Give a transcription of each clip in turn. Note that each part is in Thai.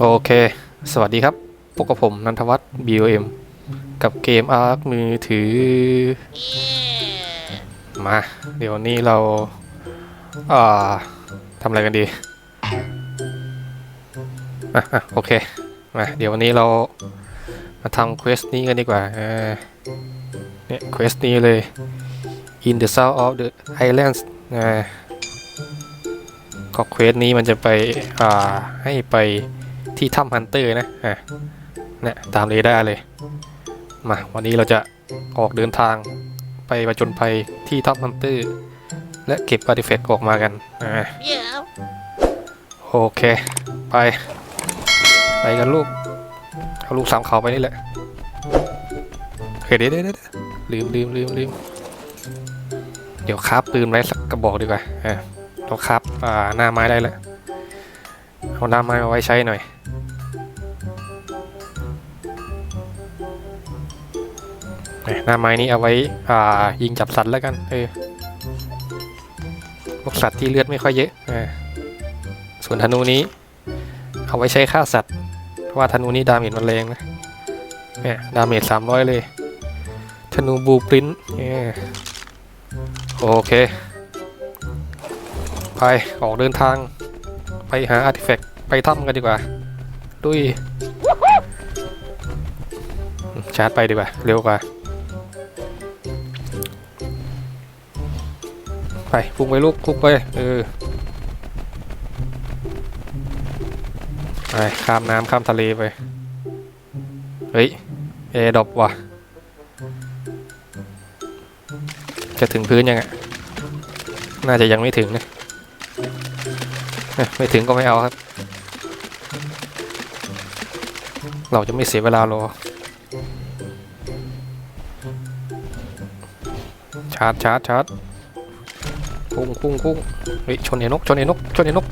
โอเค สวัสดีครับ พบกับผมนันทวัฒน์ BOM กับเกมอาร์คมือถือ มา เดี๋ยวนี้เราอ่าทำอะไรกันดีอะอะโอเค มา เดี๋ยววันนี้เรา มาทำเควสนี้กันดีกว่าอ่าเนี่ยเควสนี้เลย In the south of the islands อ่าก็เควสนี้มันจะไปอ่าให้ไป ที่ถ้ำฮันเตอร์นะอะเนี่ยตามเรดาร์เลย มาวันนี้เราจะออกเดินทางไปประจนภัยที่ถ้ำฮันเตอร์ และเก็บอาร์ติแฟกต์ออกมากันอ่า Yeah. โอเค ไป ไปกันลูก เอาลูกสามเขาไปนี่แหละเฮ้ยเดี๋ยวเดี๋ยวเดี๋ยวลืมลืมลืมลืมเดี๋ยวคราบปืนไว้สักกระบอกดีกว่าอะเราคราบอ่าหน้าไม้ได้แล้วเอาหน้าไม้มาไว้ใช้หน่อย หน้าไม้นี้เอาไว้อ่ายิงจับสัตว์แล้วกันเออพวกสัตว์ที่เลือดไม่ค่อยเยอะอ่าส่วนธนูนี้ เอาไว้ใช้ฆ่าสัตว์ เพราะว่าธนูนี้ดาเมจมันแรงนะเนี่ยดาเมจสามร้อยเลย ธนูบูปรินเนี่โอเค ไปออกเดินทาง ไปหาอาร์ติแฟกต์ไปถ้ำกันดีกว่าดุยชาร์จไปดีกว่า เร็วกว่า ไปพุ่งไปลูกพุ่งไปเออไปข้ามน้ำข้ามทะเลไป เฮ้ยเอดอบว่ะ จะถึงพื้นยังอะน่าจะยังไม่ถึงนะเอ้ยไม่ถึงก็ไม่เอาครับ เราจะไม่เสียเวลารอชาร์จชาร์จชาร์จ พุ่งพุ่งพุ่งเฮ้ยชนเห็นกชนเห็นกชนเห็นก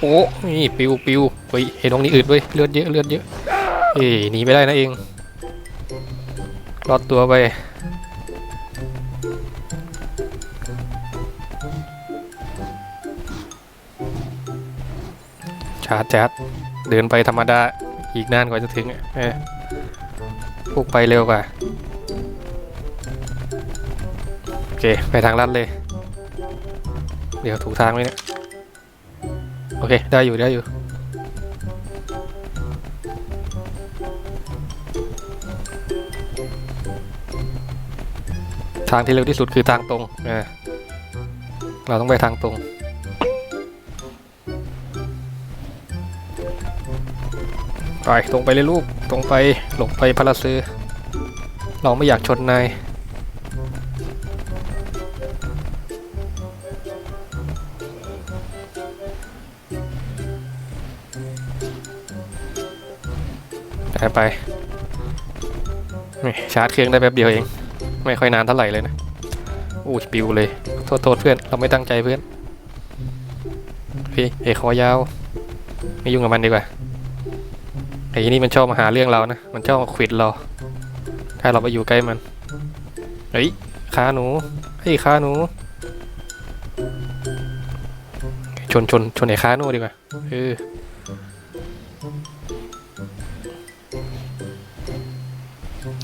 โอ้นี่ปิวปิวเฮ้ยเห็นตรงนี้อืดเว้ยเลือดเยอะเลือดเยอะเอ้ยหนีไม่ได้นะเองรอดตัวไปชาร์จชาร์จเดินไปธรรมดาอีกนานกว่าจะถึงเออพุ่งไปเร็วกว่าโอเค ไปทางลัดเลย เดี๋ยวถูกทางไหมเนี่ย โอเค ได้อยู่ได้อยู่ ทางที่เร็วที่สุดคือทางตรงอ่าเราต้องไปทางตรง ไปตรงไปเลยลูก ตรงไปหลงไปพาราซื้อเราไม่อยากชนนาย ไปไปนี่ชาร์จเครื่องได้แป๊บเดียวเอง ไม่ค่อยนานเท่าไหร่เลยนะอู้ปิวเลย โทษโทษเพื่อน เราไม่ตั้งใจเพื่อนพี่เอกคอยาว ไม่ยุ่งกับมันดีกว่าไอ้นี่มันชอบมาหาเรื่องเรานะ มันชอบมาขวิดเรา ถ้าเราไปอยู่ใกล้มัน เฮ้ยขาหนูเฮ้ยขาหนู ชนชนชนไอ้ขาหนูดีกว่าเออ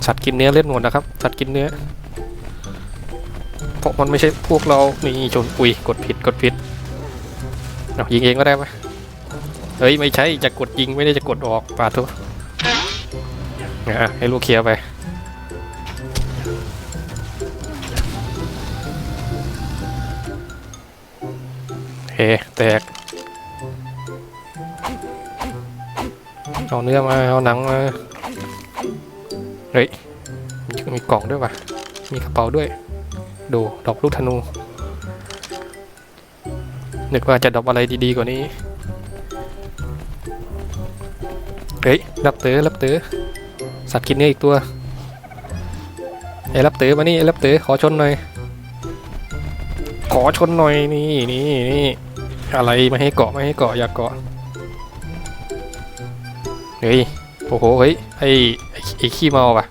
สัตว์กินเนื้อเล่นหมดนะครับ สัตว์กินเนื้อ เพราะมันไม่ใช่พวกเรา นี่ชนอุ้ยกดผิดกดผิดเอายิงเองก็ได้ไหมเฮ้ย ไม่ใช่จะกดยิงไม่ได้จะกดออกปาทุกอะให้ลูกเคลียร์ไปเฮแตก เอาเนื้อมา เอาหนังมา เฮ้ย มีมีกล่องด้วยว่ะ มีกระเป๋าด้วย ดูดอกลูกธนูนึกว่าจะดอกอะไรดีๆกว่านี้ เฮ้ยรับเต๋อรับเต๋อสัตว์กินเนื้ออีกตัวไอ้รับเต๋อมานี่ไอ้รับเต๋อขอชนหน่อย ขอชนหน่อยนี่นี่นี่อะไรไม่ให้เกาะไม่ให้เกาะอยากเกาะเฮ้ยโอ้โหเฮ้ยไอ้ไอ้ไอ้ขี้เมาป่ะ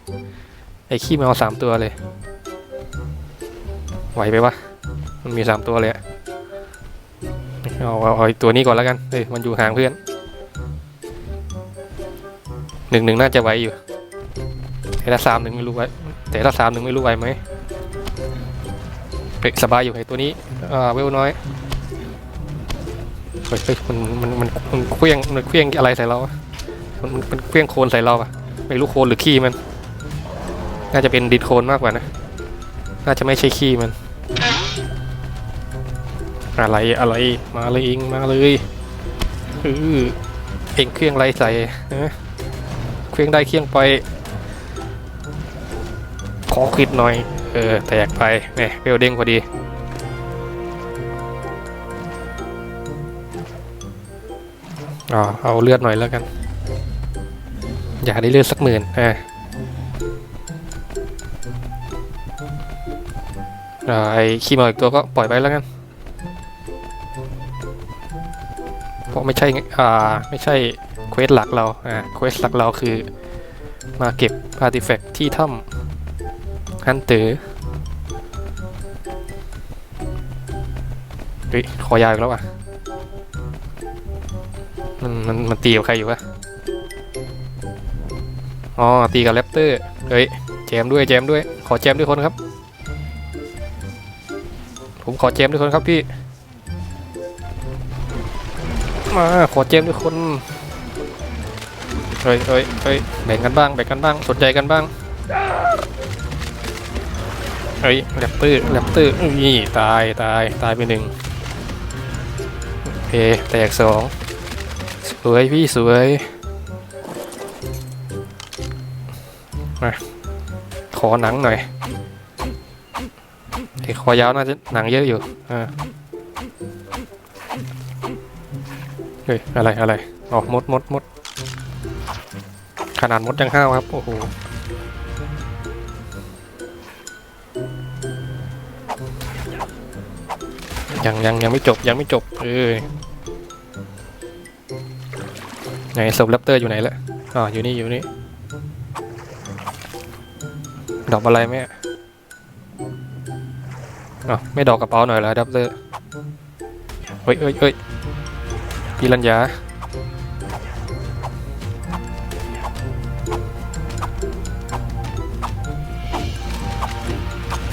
ไอ้ขี้เมาสามตัวเลย ไหวไปวะ มันมีสามตัวเลยอะเอาเอาเอาอีกตัวนี้ก่อนแล้วกันเฮ้ยมันอยู่ห่างเพื่อนหนึ่งหนึ่งน่าจะไหวอยู่แต่ถ้าสามหนึ่งไม่รู้ไว้แต่ถ้าสามหนึ่งไม่รู้ไหวไหมเฮ้ยสบายอยู่ไอ้ตัวนี้อ่าเวลน้อยเฮ้ยเฮ้ยมันมันมันมันเคลี้ยงมันเคลี้ยงอะไรใส่เราอะมันมันมันเคลี้ยงโคลนใส่เราอะไม่รู้โคลนหรือขี้มัน น่าจะเป็นดินโคลนมากกว่านะ น่าจะไม่ใช่ขี้มัน อะไรอะไรมาเลยเองมาเลยเออเองเครื่องไรใส่นะเครื่องได้เครื่องไป ขอคิดหน่อย เออ แตกไปแหมเบลเด้งพอดีอ๋อเอาเลือดหน่อยแล้วกัน อยากได้เลือดสักหมื่นอ่า อ่าไอ้ขี้เมาอีกตัวก็ปล่อยไปแล้วกันเพราะไม่ใช่อ่าไม่ใช่เควสหลักเราอ่าเควสหลักเราคือมาเก็บอาร์ติแฟกต์ที่ถ้ำฮันเตอร์เฮ้ยขอยาวอีกแล้วอะมันมันมันตีกับใครอยู่วะอ๋อตีกับแรปเตอร์เฮ้ยแจมด้วยแจมด้วยขอแจมด้วยคนครับ ผมขอแจมด้วยคนครับพี่ มาขอแจมด้วยคนเฮ้ยเฮ้ยเฮ้ยแบ่งกันบ้างแบ่งกันบ้างสนใจกันบ้างเฮ้ยแรปเตอร์แรปเตอร์นี่ตายตายตายไปหนึ่งโอเคแตกสองสวยพี่สวยมาขอหนังหน่อย ไอ้คอยาวน่าจะหนังเยอะอยู่อ่าเฮ้ยอะไรอะไรอ๋อมดมดมดขนาดมดยังห้าวครับโอ้โหยังยังยังไม่จบยังไม่จบเออไหนศพแรปเตอร์อยู่ไหนละอ๋ออยู่นี่อยู่นี่ดอกอะไรไหม อ๋อไม่ดอกกระเป๋าหน่อยเหรอแรปเตอร์เฮ้ยเฮ้ยเฮ้ยพี่รัญญา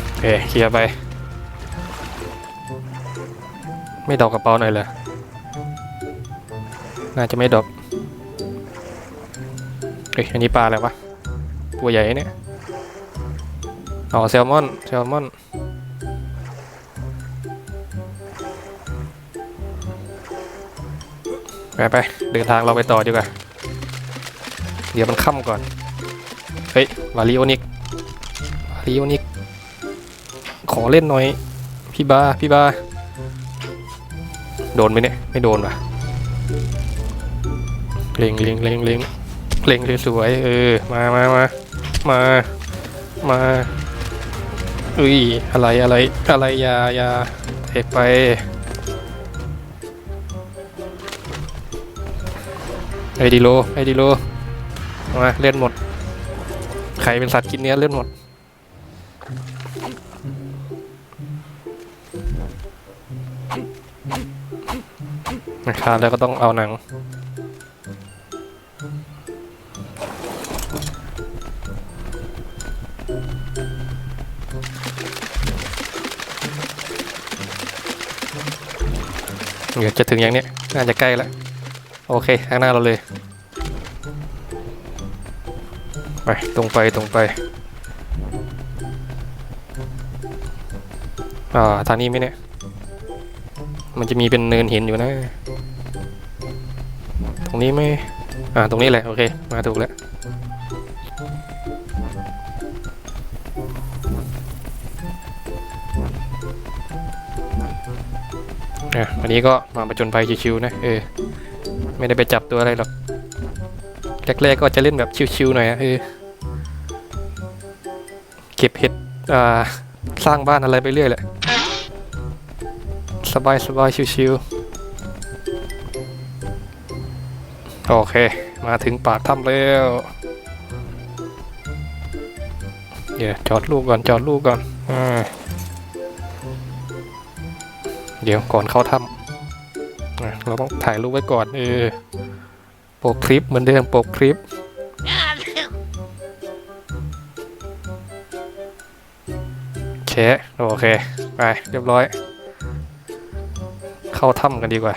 โอเคเคลียร์ไป ไม่ดอกกระเป๋าหน่อยเหรอน่าจะไม่ดอกเฮ้ยอันนี้ปลาอะไรวะ ตัวใหญ่เนี่ยอ๋อแซลมอนแซลมอน ไปไปเดินทางเราไปต่อดีกว่า เดี๋ยวมันค่ำก่อน เฮ้ย วาริโอนิก วาริโอนิก ขอเล่นหน่อย พี่บา พี่บา โดนไหมเนี่ย ไม่โดนว่ะเล็งเล็งเล็งเล็งเล็งสวยๆเออ มามามามา มาเอ้ย อะไรอะไรอะไรยายาเอกไป ไอดีโลไอดีโลมาเล่นหมดใครเป็นสัตว์กินเนื้อเล่นหมดนะครับแล้วก็ต้องเอาหนังเดี๋ยวจะถึงอย่างเนี้ยน่าจะใกล้แล้ว โอเค ข้างหน้าเราเลย ไป ตรงไปตรงไป อ่า ทางนี้ไหมเนี่ย มันจะมีเป็นเนินหินอยู่นะ ตรงนี้ไหมอ่า ตรงนี้แหละ โอเค มาถูกแล้วอะวันนี้ก็มาประจนภัยชิวๆนะ เออ ไม่ได้ไปจับตัวอะไรหรอกแรกๆก็จะเล่นแบบชิวๆหน่อยอะเออเก็บเห็ดอ่าสร้างบ้านอะไรไปเรื่อยแหละ สบายสบายชิวๆโอเค มาถึงปากถ้ำแล้วเดี๋ยวจอดลูกก่อนจอดลูกก่อนอ่าเดี๋ยวก่อนเข้าถ้ำ เราต้องถ่ายรูปไว้ก่อนเออปกคลิปเหมือนเดิมปกคลิปแชะโอเค ไป เรียบร้อย เข้าถ้ำกันดีกว่า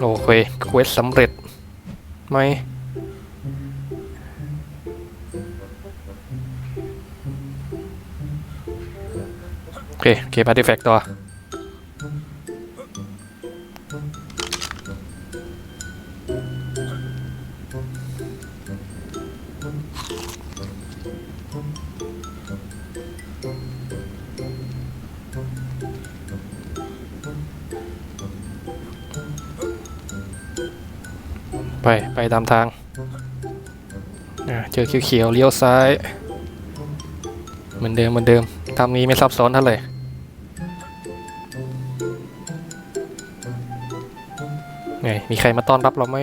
โอเคเควสสำเร็จไหม โอเคโอเคปาร์ตี้แฟกต่อไป ไปตามทางอ่าเจอเขียวๆเลี้ยวซ้าย เหมือนเดิมเหมือนเดิมทำนี้ไม่ซับซ้อนเท่าไหร่ ไง มีใครมาต้อนรับเราไหม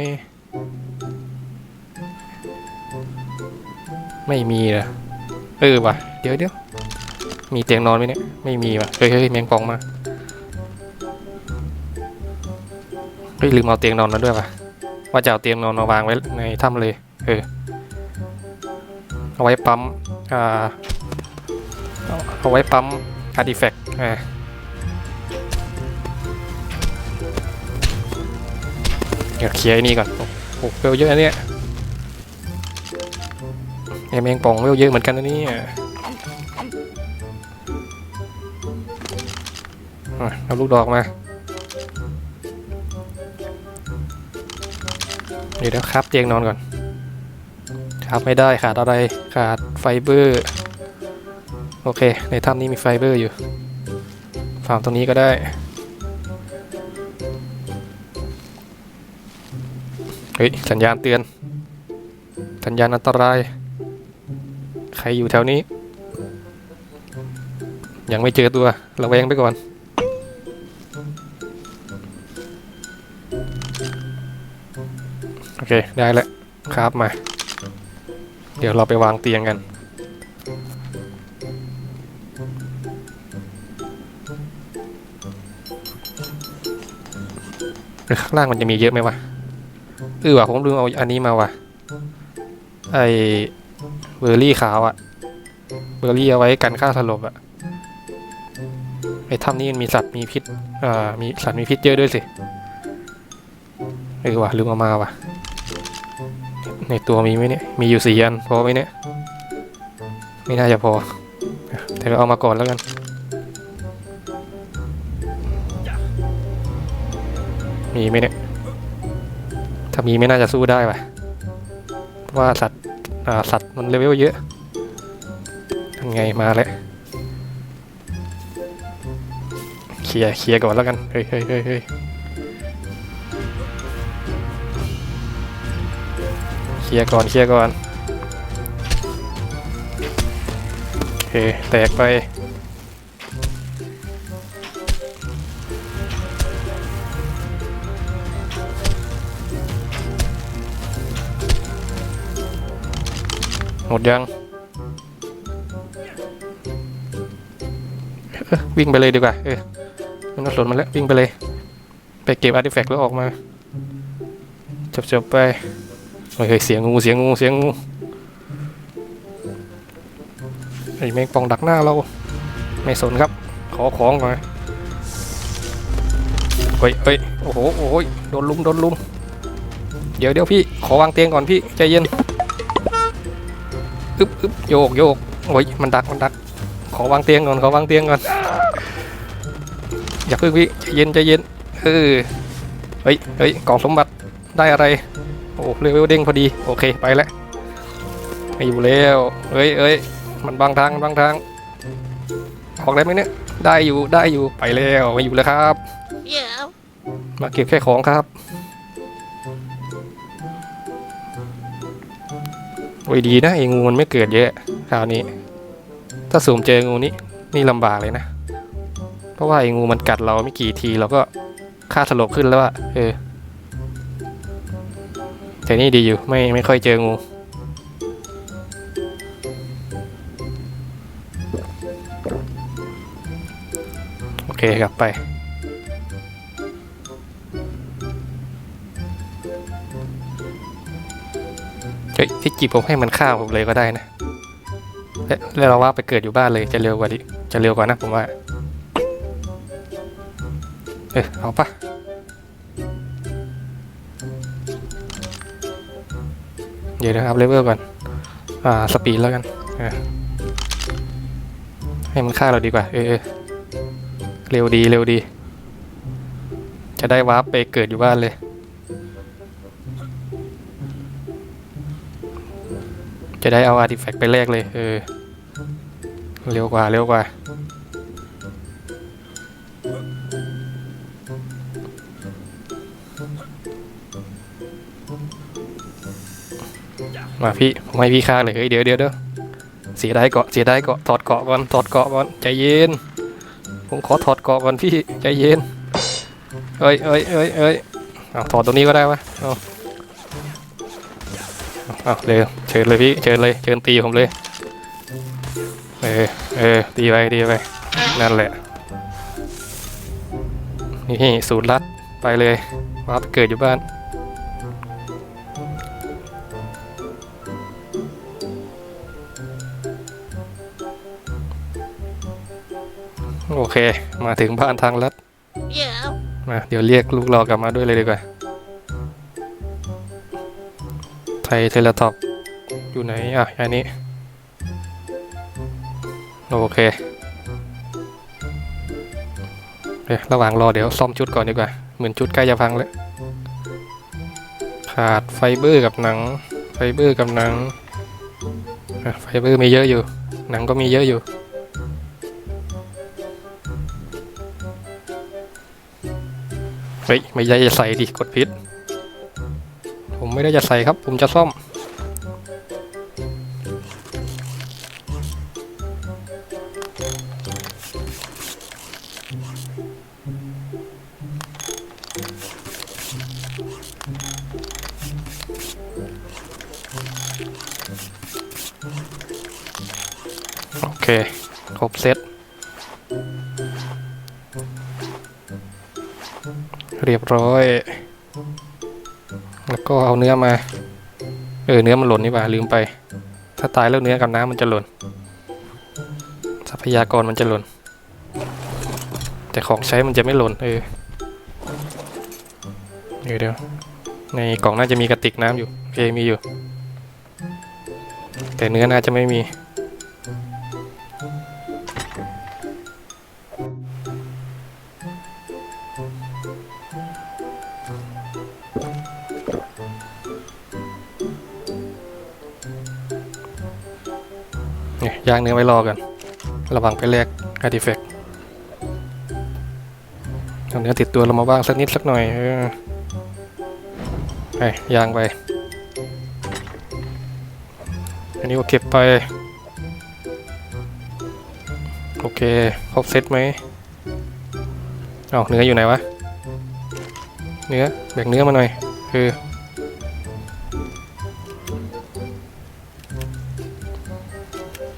ไม่มีเหรอเออว่ะ เดี๋ยวเดี๋ยวมีเตียงนอนไหมเนี่ย ไม่มีว่ะ เฮ้ยเฮ้ยแมงปองมา เฮ้ยลืมเอาเตียงนอนมาด้วยว่ะ ว่าจะเอาเตียงนอนมาวางไว้ในถ้ำเลย เออ เอาไว้ปั๊ม อ่า เอาเอาไว้ปั๊มอาร์ติแฟกต์อ่า เคลียร์ไอ้นี่ก่อนโอ้โหเวลเยอะนะเนี่ยไอ้แมงป่องเวลเยอะเหมือนกันนะนี่เอาลูกดอกมาเดี๋ยวเดี๋ยวครับเตียงนอนก่อน ครับไม่ได้ขาดอะไรขาดไฟเบอร์ โอเค ในถ้ำนี้มีไฟเบอร์อยู่ฟาร์มตรงนี้ก็ได้ เฮ้ย สัญญาณเตือน สัญญาณอันตราย ใครอยู่แถวนี้ ยังไม่เจอตัวระแวงไปก่อนโอเค ได้แล้วครับมา เดี๋ยวเราไปวางเตียงกัน หรือข้างล่างมันจะมีเยอะไหมวะ เออว่ะผมลืมเอาอันนี้มาว่ะ ไอเบอร์รี่ขาวอะเบอร์รี่เอาไว้กันฆ่าสลบอะไอถ้ำนี้มันมีสัตว์มีพิษอ่ามีสัตว์มีพิษเยอะด้วยสิเออว่ะลืมเอามาว่ะ ในตัวมีไหมเนี่ย มีอยู่สี่อันพอไหมเนี่ย ไม่น่าจะพอ แต่เราเอามาก่อนแล้วกันมีไหมเนี่ย ถ้ามีไม่น่าจะสู้ได้ว่ะเพราะว่าสัตว์สัตว์มันเลเวลเยอะทำไงมาแล้วเคลียร์เคลียร์ก่อนแล้วกัน เฮ้ยเฮ้ยเฮ้ยเฮ้ยเคลียร์ก่อนเคลียร์ก่อนโอเคแตกไป มดยังเออวิ่งไปเลยดีกว่า เออมันน่าสนมันแล้ว วิ่งไปเลย ไปเก็บอาร์ติแฟกต์แล้วออกมา จบจบๆไปเฮ้ยเฮ้ยเสียงงู เสียงงู เสียงงู ไอ้แมงป่องดักหน้าเรา ไม่สนครับ ขอของหน่อยเฮ้ยเฮ้ยโอ้โห โอ้โห โดนลุม โดนลุม เดี๋ยวเดี๋ยวพี่ ขอวางเตียงก่อนพี่ ใจเย็น อึบอึบโยกโยกโอ้ยมันดักมันดัก ขอวางเตียงก่อนขอวางเตียงก่อนอย่าเพิ่งพี่ใจเย็นใจเย็นเออเฮ้ยเฮ้ยกล่องสมบัติได้อะไรโอ้เลเวลเด้งพอดีโอเคไปแล้วไม่อยู่แล้วเฮ้ยเฮ้ยมันบางทางบางทางออกได้ไหมเนี่ยได้อยู่ได้อยู่ไปแล้วไม่อยู่แล้วครับ Yeah. มาเก็บแค่ของครับ โอ้ยดีนะไอ้งูมันไม่เกิดเยอะคราวนี้ ถ้าสูมเจองูนี้นี่ลำบากเลยนะ เพราะว่าไอ้งูมันกัดเราไม่กี่ทีเราก็ค่าสลบขึ้นแล้วอะเออแต่นี่ดีอยู่ไม่ไม่ค่อยเจองู โอเคกลับไป เฮ้ยที่จีบผมให้มันฆ่าผมเลยก็ได้นะแล้วเราว่าไปเกิดอยู่บ้านเลยจะเร็วกว่าดิจะเร็วกว่านะผมว่าเออเอาปะเดี๋ยวนะครับเลเวลก่อน อ่า สปีดแล้วกันให้มันฆ่าเราดีกว่า เออเออเร็วดี เร็วดี จะได้วาร์ปไปเกิดอยู่บ้านเลย จะได้เอาอาร์ติแฟกต์ไปแลกเลย เออ เร็วกว่า เร็วกว่า มาพี่ ผมให้พี่ฆ่าเลย เฮ้ย เดี๋ยวเดี๋ยวเดี๋ยวเสียดายเกาะ เสียไดายเกาะ ถอดเกาะก่อน ถอดเกาะก่อน ใจเย็น ผมขอถอดเกาะก่อนพี่ ใจเย็น เอ้ยเอ้ยเอ้ยเอ้ยเอาถอดตรงนี้ก็ได้วะเอา อาเร็วเชิญเลยพี่เชิญเลยเชิญตีผมเลย เออเออตีไปตีไปนั่นแหละ นี่สูตรลัดไปเลยว่าไปเกิดอยู่บ้านโอเค มาถึงบ้านทางลัด Yeah. มาเดี๋ยวเรียกลูกเรากลับมาด้วยเลยดีกว่า ไทยเทเลท็อปอยู่ไหน อะ อันนี้ โอเคเดี๋ยวระหว่างรอเดี๋ยวซ่อมชุดก่อนดีกว่า เหมือนชุดใกล้จะพังแล้ว ขาดไฟเบอร์กับหนัง ไฟเบอร์กับหนัง ไฟเบอร์มีเยอะอยู่ หนังก็มีเยอะอยู่เฮ้ยไม่ได้จะใส่ดิกดพิษ ไม่ได้จะใส่ครับ ผมจะซ่อม โอเค ครบเซตเรียบร้อย ก็เอาเนื้อมา เออเนื้อมันหล่นนี่ว่าลืมไป ถ้าตายแล้วเนื้อกับน้ำมันจะหล่น ทรัพยากรมันจะหล่น แต่ของใช้มันจะไม่หล่นเออเดี๋ยวเดี๋ยวในกล่องน่าจะมีกระติกน้ำอยู่โอเคมีอยู่ แต่เนื้อน่าจะไม่มี เนี่ยย่างเนื้อไว้รอกัน ระวังไปแลกอาร์ติแฟกต์เอาเนื้อติดตัวเรามาบ้างสักนิดสักหน่อยเออไปย่างไป อันนี้ก็เก็บไป โอเคครบเซตไหมเอาเนื้ออยู่ไหนวะ เนื้อแบ่งเนื้อมาหน่อยเอ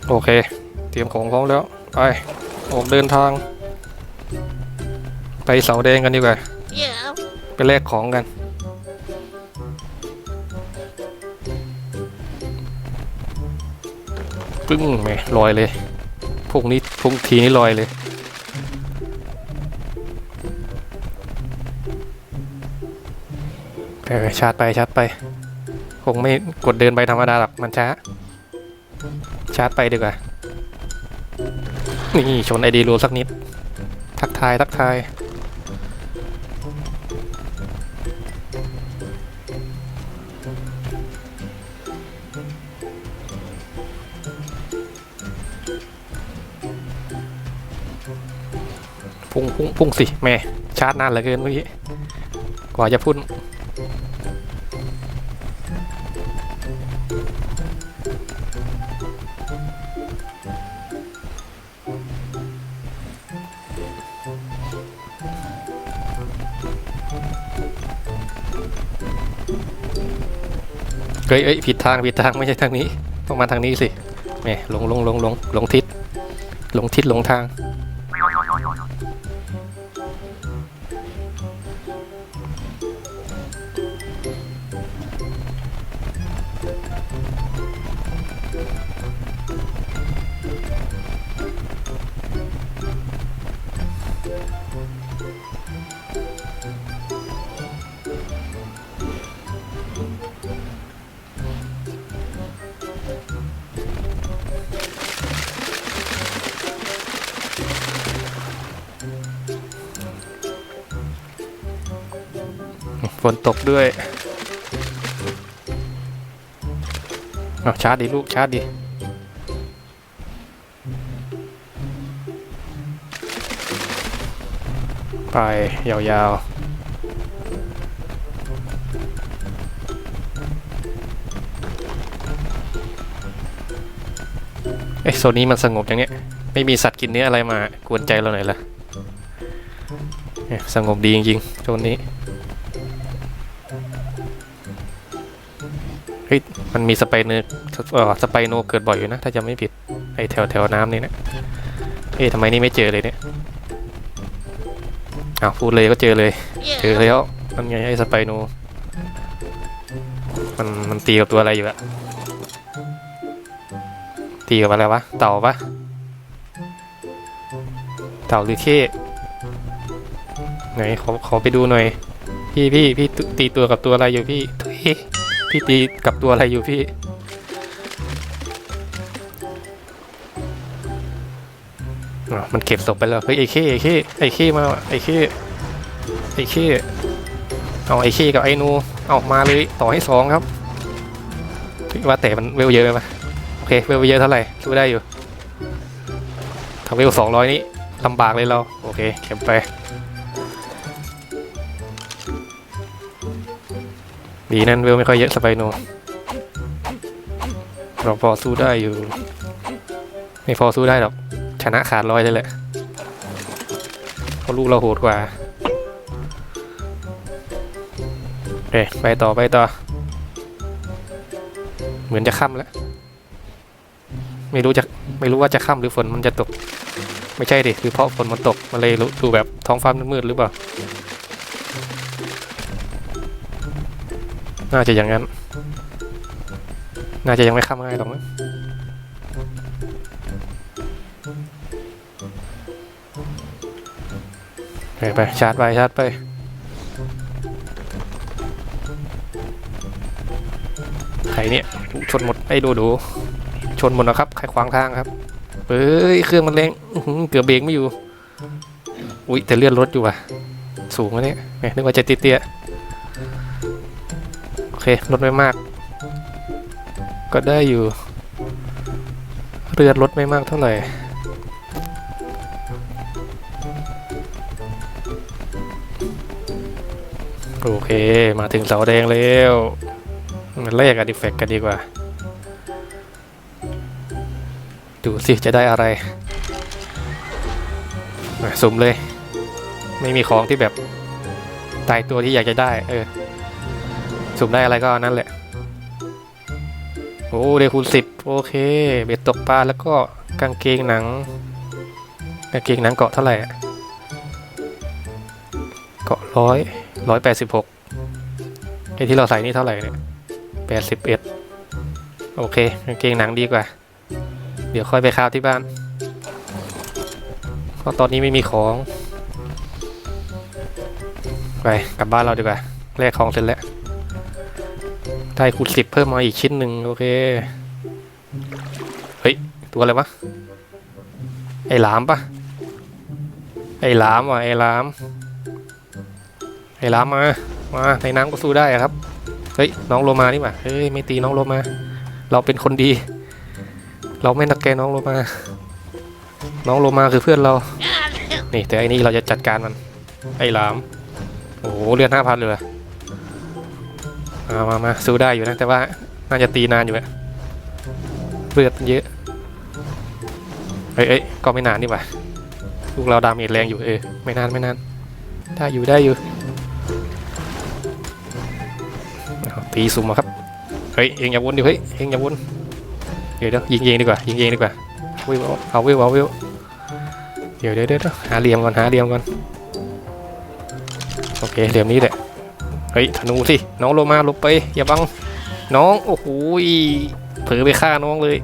โอเค เตรียมของพร้อมแล้ว ไป ออกเดินทาง ไปเสาแดงกันดีกว่า Yeah. ไปแลกของกัน ปึ้งแหมลอยเลย พวกนี้พวกทีนี้ลอยเลยเออชาร์จไปชาร์จไป คงไม่กดเดินไปธรรมดาหรอกมันช้า ชาร์จไปดีกว่า นี่ชนไอดีรัวสักนิด ทักทาย ทักทายพุ่งพุ่งพุ่งสิ แม่ ชาร์จนานเหลือเกินเมื่อกี้ กว่าจะพุ่น ฮ้ยเอ้ยผิดทางผิดทางไม่ใช่ทางนี้ ต้องมาทางนี้สิแหม่ลงลงลงลงลงทิศลงทิศลงทาง นตกด้วยเอาชาร์จดิลูกชาร์จดิไปยาวๆเอ้ยโซนนี้มันสงบอย่างเนี้ย ไม่มีสัตว์กินเนื้ออะไรมากวนใจเราหน่อยละเนี่ยสงบดีจริงๆโซนนี้ เฮ้ยมันมีสไปเนอร์เอ่อสไปโนเกิดบ่อยอยู่นะ ถ้าจะไม่ผิดไอแถวแถวน้ำนี่นะเอ๊ะทำไมนี่ไม่เจอเลยเนี่ยอ้าวพูดเลยก็เจอเลย เจอแล้วมันไงไอสไปโนมันมันตีกับตัวอะไรอยู่อะตีกับอะไรวะเต่าปะเต่าหรือเข้ไหนขอขอไปดูหน่อย พี่พี่พี่ตีตัวกับตัวอะไรอยู่พี่ทุย พี่ตีกับตัวอะไรอยู่พี่อมันเก็บศพไปแล้ว เฮ้ยไอ้เข้ไอ้เข้ไอ้เข้มาไอ้เข้ไอ้เข้เอาไอ้เข้กับไอ้นูเอามาเลยต่อให้สองครับว่าแต่มันเวลเยอะไหมโอเคเวลเยอะเท่าไหร่สู้ได้อยู่ถ้าเวลสองร้อยนี่ลำบากเลยเรา โอเคเก็บไป ดีนั่นเวลไม่ค่อยเยอะสไปโนเราพอสู้ได้อยู่ ไม่พอสู้ได้หรอก ชนะขาดร้อยเลยแหละเพราะลูกเราโหดกว่าโอเคไปต่อไปต่อ เหมือนจะค่ำแล้ว ไม่รู้จะไม่รู้ว่าจะค่ำหรือฝนมันจะตก ไม่ใช่ดิคือเพราะฝนมันตก มันเลยดูแบบท้องฟ้ามืดๆหรือเปล่า น่าจะอย่างนั้น น่าจะยังไม่ค่ำง่ายหรอกมั้งไปไปชาร์จไปชาร์จไปใครเนี่ยชนหมดไอ้ดูดูชนหมดนะครับใครขวางทางครับเฮ้ยเครื่องมันแรงอื้อหือเกือบเบรกไม่อยู่ อุ้ยแต่เลื่อนรถอยู่ว่ะ สูงวะเนี่ยนึกว่าจะเตี้ยๆ เครถไม่มาก ก็ได้อยู่ เรือนรถไม่มากเท่าไหร่โอเค มาถึงเสาแดงแล้วมันแลกอะดิเฟกกันดีกว่า ดูสิ จะได้อะไรมาสุ่มเลย ไม่มีของที่แบบ ตายตัวที่อยากจะได้ เออ สุ่มได้อะไรก็นั่นแหละ โอ้เดคูณสิบโอเค เบ็ดตกปลาแล้วก็กางเกงหนัง กางเกงหนังเกาะเท่าไหร่เกาะร้อยร้อยแปดสิบหกไอที่เราใส่นี่เท่าไหร่เนี่ยแปดสิบเอ็ดโอเคกางเกงหนังดีกว่า เดี๋ยวค่อยไปข้าวที่บ้าน เพราะตอนนี้ไม่มีของ ไปกลับบ้านเราดีกว่าแลกของเสร็จแล้ว ได้คูณสิบเพิ่มมาอีกชิ้นหนึ่งโอเค เฮ้ย ตัวอะไรวะ ไอ้หลามปะไอ้หลามว่ะไอ้หลาม ไอ้หลามมา มาในน้ำก็สู้ได้ครับ เฮ้ย น้องโลมานี่หว่าเฮ้ย ไม่ตีน้องโลมา เราเป็นคนดี เราไม่นักแกน้องโลมา น้องโลมาคือเพื่อนเรา นี่แต่อ้นี่เราจะจัดการมัน ไอ้หลาม โอ้โหเลือดห้าพันเลย มามามาสู้ได้อยู่นะ แต่ว่าน่าจะตีนานอยู่อะเลือดเยอะ เอ้ยก็ไม่นานนี่หว่าลูกเราดาเมจแรงอยู่เออไม่นานไม่นานได้อยู่ได้อยู่ตีสุ่มครับเฮ้ยเองอย่าวนดิเฮ้ยเองอย่าวนเดี๋ยวเดี๋ยวยิงเองดีกว่ายิงเองดีกว่าวิวเอาเอาวิวเอาวิวเดี๋ยวเดี๋ยวเดี๋ยวหาเหลี่ยมก่อนหาเหลี่ยมก่อนโอเคเหลี่ยมนี้แหละ เฮ้ยธนูสิ น้องโลมาลบไป อย่าบัง น้อง โอ้โหเผลอไปฆ่าน้องเลย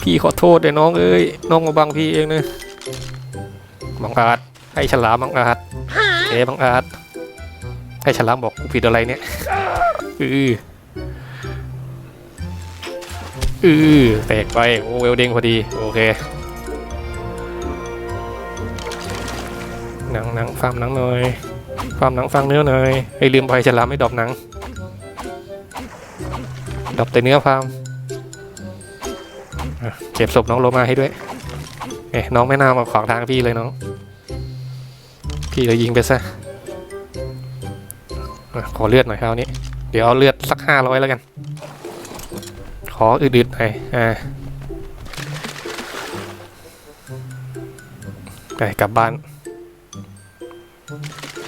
พี่ขอโทษเลยน้องเอ้ย น้องมาบังพี่เองนะบังอาจ ให้ฉลามบังอาจเอ๋บังอาจ ให้ฉลามบอกกูผิดอะไรเนี่ยอืออือแตกไปโอเวลเด้งพอดี โอเคหนังหนังฟาร์มหนังหน่อย ฟามหนังฟังเนื้อหน่อยไอ้ลืมไปฉลามไม่ดอปหนัง ดอปแต่เนื้อฟาร์มเก็บศพน้องโลมาให้ด้วยเอ๊ะน้องไม่น่ามาขวางทางพี่เลยน้อง พี่เลยยิงไปซะอะขอเลือดหน่อยคราวนี้ เดี๋ยวเอาเลือดสักห้าร้อยแล้วกัน ขออืดๆหน่อยอ่าไปกลับบ้าน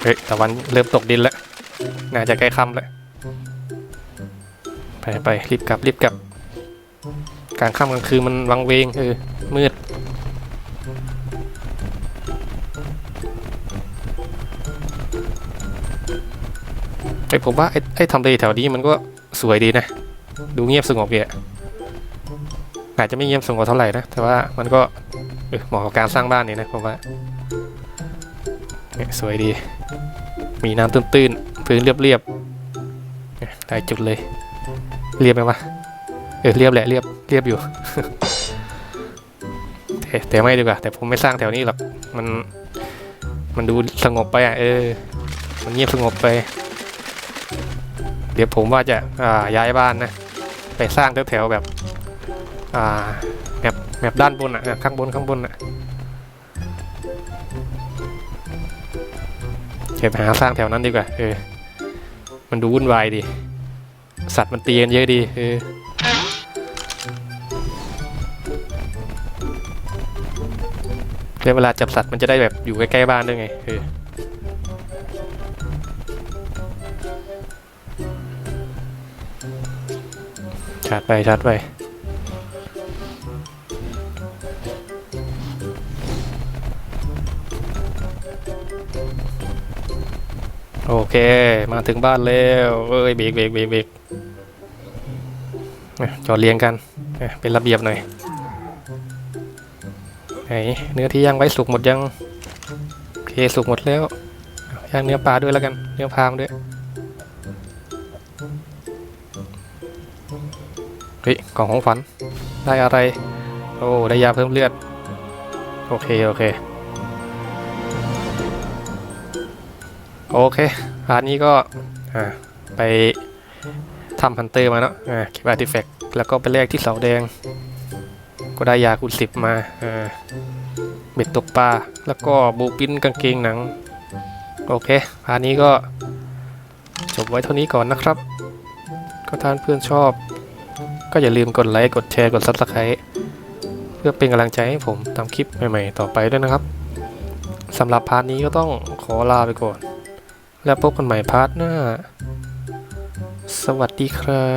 เฮ้ยตะวันเริ่มตกดินแล้ว น่าจะใกล้ค่ำแล้ว ไปไปรีบกลับรีบกลับ กลางค่ำกลางคืนมันวังเวงเออมืด ไอผมว่าไอ้ไอทำเลแถวนี้มันก็สวยดีนะ ดูเงียบสงบดีอะอาจจะไม่เงียบสงบเท่าไหร่นะ แต่ว่ามันก็เหมาะกับการสร้างบ้านนี่นะผมว่าสวยดี มีน้ำตื้นๆพื้นเรียบๆเนี่ยหลายจุดเลย เรียบไหมวะเออเรียบแหละเรียบเรียบอยู่แต่ไม่ดีกว่า แต่ผมไม่สร้างแถวนี้หรอกมันมันดูสงบไปอะเออ มันเงียบสงบไป เดี๋ยวผมว่าจะอ่าย้ายบ้านนะ ไปสร้างแถวๆแบบ อ่าแบบแบบด้านบนอะข้างบนข้างบนอะ เก็บหาสร้างแถวนั้นดีกว่าเออมันดูวุ่นวายดีสัตว์มันตีกันเยอะดีเออเวลาจับสัตว์มันจะได้แบบอยู่ใกล้ๆบ้านด้วยไงเออชาร์จไปชาร์จไป โอเค มาถึงบ้านแล้วเอ้ยเบรกเบรกเบรกเบรกจอดเรียงกันเป็นระเบียบหน่อยไหนเนื้อที่ย่างไว้สุกหมดยังโอเคสุกหมดแล้วอะย่างเนื้อปลาด้วยแล้วกัน เนื้อพามด้วยเฮ้ยกล่องของฝันได้อะไร โอ้ได้ยาเพิ่มเลือด โอเค โอเค โอเคร้านนี้ก็ไปทำฮันเตอร์มาเนาะเก็บอาร์ติแฟกต์แล้วก็ไปแลกที่เสาแดง ก็ได้ยาคูณสิบมาเบ็ดตกปลาแล้วก็บูปินกางเกงหนัง โอเคร้านนี้ก็จบไว้เท่านี้ก่อนนะครับ ก็ท่านเพื่อนชอบ ก็อย่าลืมกดไลค์ กดแชร์ กด Subscribe เพื่อเป็นกำลังใจให้ผมทำคลิปใหม่ ๆ ต่อไปด้วยนะครับสำหรับพาร์ทนี้ก็ต้องขอลาไปก่อน แล้วพบกันใหม่พาร์ทหน้า สวัสดีครั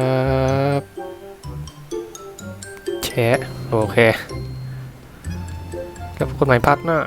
บแชะโอเค แล้วพบกันใหม่พาร์ทหน้า